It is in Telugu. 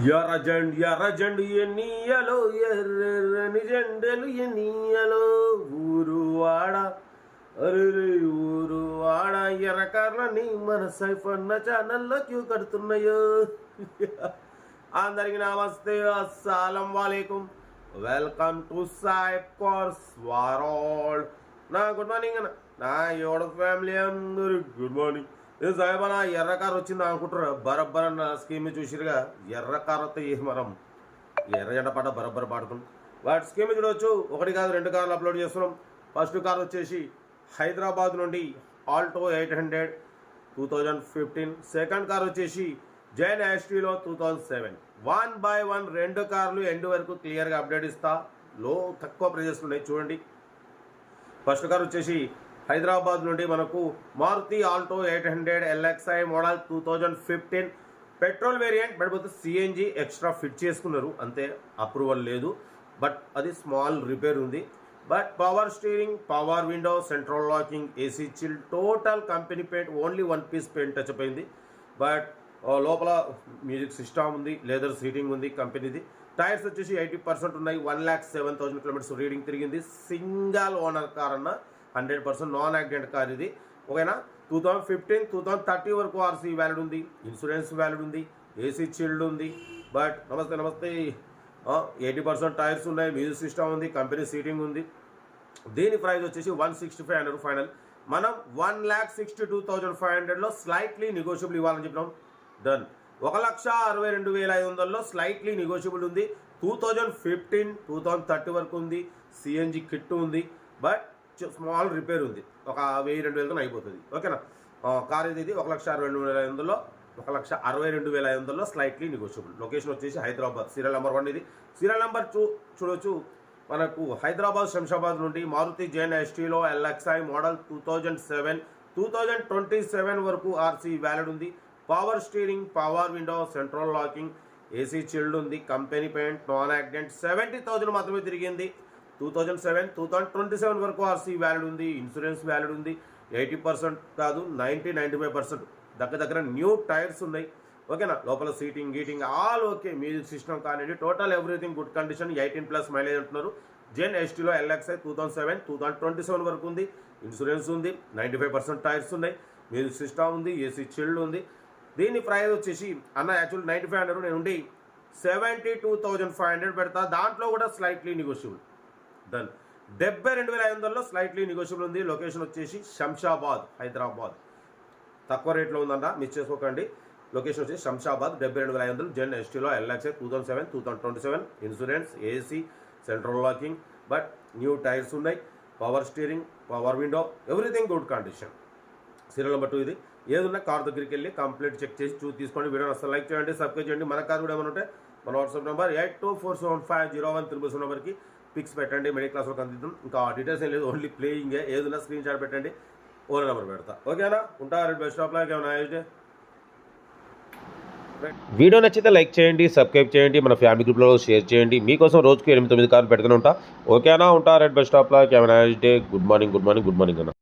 ఎర్రజండ్ ఎర్రజండు ఎన్నియలో ఎర్రెర్రని జెండెలు ఎన్నియలో ఊరు వాడ అరే ఊరు వాడ ఎర్రకార్లని మన సైఫన్న ఛానల్లో క్యూ కడుతున్నాయో? అందరికి నమస్తే అస్సలం వాలేకుం. Welcome to Saib cars world నా గుడ్ మార్నింగ్ అన్న. నా యోడ ఫ్యామిలీ అందరు గుడ్ మార్నింగ్. ఇది సాయిబ్ ఎర్ర కారు వచ్చింది అనుకుంటారు బరబ్బర్ అన్న స్కీమ్ చూసిరుగా. ఎర్ర కార్ వస్తే మనం ఎర్ర జెండ పాట బరబ్బర్ పాడుతున్నాం వాటి స్కీమ్ చూడవచ్చు ఒకటి కాదు రెండు కార్లు అప్లోడ్ చేస్తున్నాం. ఫస్ట్ కార్ వచ్చేసి హైదరాబాద్ నుండి Alto eight hundred two thousand fifteen. Second car వచ్చేసి Zen యాస్టీలో two thousand seven. One by one రెండు కార్లు ఎండ్ వరకు క్లియర్గా అప్డేట్ ఇస్తా. లో తక్కువ ప్రైజెస్ ఉన్నాయి చూడండి. ఫస్ట్ కార్ వచ్చేసి హైదరాబాద్ నుండి మనకు Maruti Alto eight hundred LXi model two thousand fifteen petrol variant but పోతే సిఎన్జి ఎక్స్ట్రా ఫిట్ చేసుకున్నారు. అంతే అప్రూవల్ లేదు. బట్ అది స్మాల్ రిపేర్ ఉంది. But power steering power window central locking AC chill total company paint only one piece paint touch అయిపోయింది. అయింది బట్ లోపల మ్యూజిక్ సిస్టమ్ ఉంది లెదర్ సీటింగ్ ఉంది కంపెనీది. టైర్స్ వచ్చేసి ఎయిటీ పర్సెంట్ ఉన్నాయి. One lakh seven thousand kilometres reading తిరిగింది. సింగల్ ఓనర్ కార్ అన్న hundred percent non accident car ఇది. ఓకేనా? Two thousand fifteen two thousand thirty వరకు ఆర్సీ వ్యాలిడ్ ఉంది. ఇన్సూరెన్స్ వ్యాలిడ్ ఉంది. ఏసీ చిల్డ్ ఉంది. బట్ నమస్తే నమస్తే. ఎయిటీ పర్సెంట్ టైర్స్ ఉన్నాయి. మ్యూజిక్ సిస్టమ్ ఉంది. కంపెనీ సీటింగ్ ఉంది. దీని ప్రైస్ వచ్చేసి one sixty five hundred final. మనం one lakh sixty two thousand five హండ్రెడ్లో స్లైట్లీ నెగోషియబుల్ ఇవ్వాలని చెప్పినాం. డన్ ఒక లక్ష అరవై రెండు వేల ఐదు వందల్లో స్లైట్లీ నెగోషియబుల్ ఉంది. Two thousand fifteen two thousand thirty వరకు ఉంది. సిఎన్జి కిట్ ఉంది. బట్ స్మాల్ రిపేర్ ఉంది. ఒక వెయ్యి రెండు వేలతో అయిపోతుంది. ఓకేనా? కార్ ఇది ఒక లక్ష అరవై రెండు వేల ఐదు వందల్లో ఒక లక్ష అరవై రెండు వేల ఐదు వందల్లో స్లైట్లీ నెగోషియబుల్ లొకేషన్ వచ్చేసి హైదరాబాద్. సీరియల్ నెంబర్ వన్ ఇది. సీరియల్ నెంబర్ చూ చూడొచ్చు. మనకు హైదరాబాద్ శంషాబాద్ నుండి Maruti Zen ఎస్టీలో LXi model two thousand seven two thousand twenty seven వరకు ఆర్సీ వ్యాలిడ్ ఉంది. Power steering power window central locking AC chilled ఉంది. Company paint non accident seventy thousand మాత్రమే తిరిగింది. Two thousand seven two thousand twenty seven వరకు ఆర్సీ వ్యాలిడ్ ఉంది ఇన్సూరెన్స్ వ్యాలిడ్ ఉంది. ఎయిటీ పర్సెంట్ కాదు నైంటీ నైంటీ ఫైవ్ పర్సెంట్. దగ్గర దగ్గర న్యూ టైర్స్ ఉన్నాయి. ఓకేనా? లోపల సీటింగ్ గీటింగ్ ఆల్ ఓకే. మ్యూజిక్ సిస్టమ్ కానివ్వండి total everything good condition. Eighteen plus mileage అంటున్నారు. Zen ఎస్టీలో LXi two thousand seven two thousand twenty seven వరకు ఉంది. ఇన్సూరెన్స్ ఉంది నైంటీ ఫైవ్ పర్సెంట్ టైర్స్ ఉన్నాయి. మ్యూజిక్ సిస్టమ్ ఉంది ఏసీ చిల్డ్ ఉంది. దీని ప్రైస్ వచ్చేసి అన్న యాక్చువల్ నైంటీ ఫైవ్ హండ్రెడ్ నేను ఉండి seventy two thousand five hundred పెడతా. దాంట్లో కూడా స్లైట్లీ నెగోషియబుల్. డన్ డెబ్బై రెండు వేల ఐదు వందల్లో స్లైట్లీ నెగోషియబుల్ ఉంది. లొకేషన్ వచ్చేసి శంషాబాద్ హైదరాబాద్. తక్కువ రేట్లో ఉందంట. మిస్ చేసుకోకండి. లొకేషన్ వచ్చేసి శంషాబాద్ డెబ్బై రెండు వేల ఐదు వందలు. జెన్ ఎస్టీలో ఎల్ఎక్సే two thousand seven two thousand twenty seven insurance AC central locking but new tyres ఉన్నాయి. Power steering power window everything good condition serial number two ఇది. ఏదన్నా కార్ దగ్గరికి వెళ్ళి కంప్లీట్ చెక్ చేసి చూ తీసుకోండి. వీడియో అసలు లైక్ చేయండి సబ్స్క్రైబ్ చేయండి. మన కార్ కూడా ఏమైనా ఉంటే మన WhatsApp number eight two four seven five zero one triple seven నెంబర్కి పిక్స్ పెట్టండి మిడిల్ క్లాస్ వరకు అందిద్దాం. ఇంకా డీటెయిల్స్ ఏం లేదు ఓన్లీ ప్లేయింగ్ ఏదైనా స్క్రీన్ షాట్ పెట్టండి ఓనర్ నెంబర్ పెడతా. ఓకేనా? ఉంటా బెస్ట్ ఆఫ్ లాగా ఏమైనా డే వీడియో నచ్చితే లైక్ చేయండి సబ్స్క్రైబ్ చేయండి మన ఫ్యామిలీ గ్రూప్లో షేర్ చేయండి. మీకోసం రోజుకి ఎనిమిది తొమ్మిది కార్లు పెడుతూనే ఉంటా. ఓకేనా? ఉంటా red bus స్టాప్లో camera day good morning good morning good morning అన్న.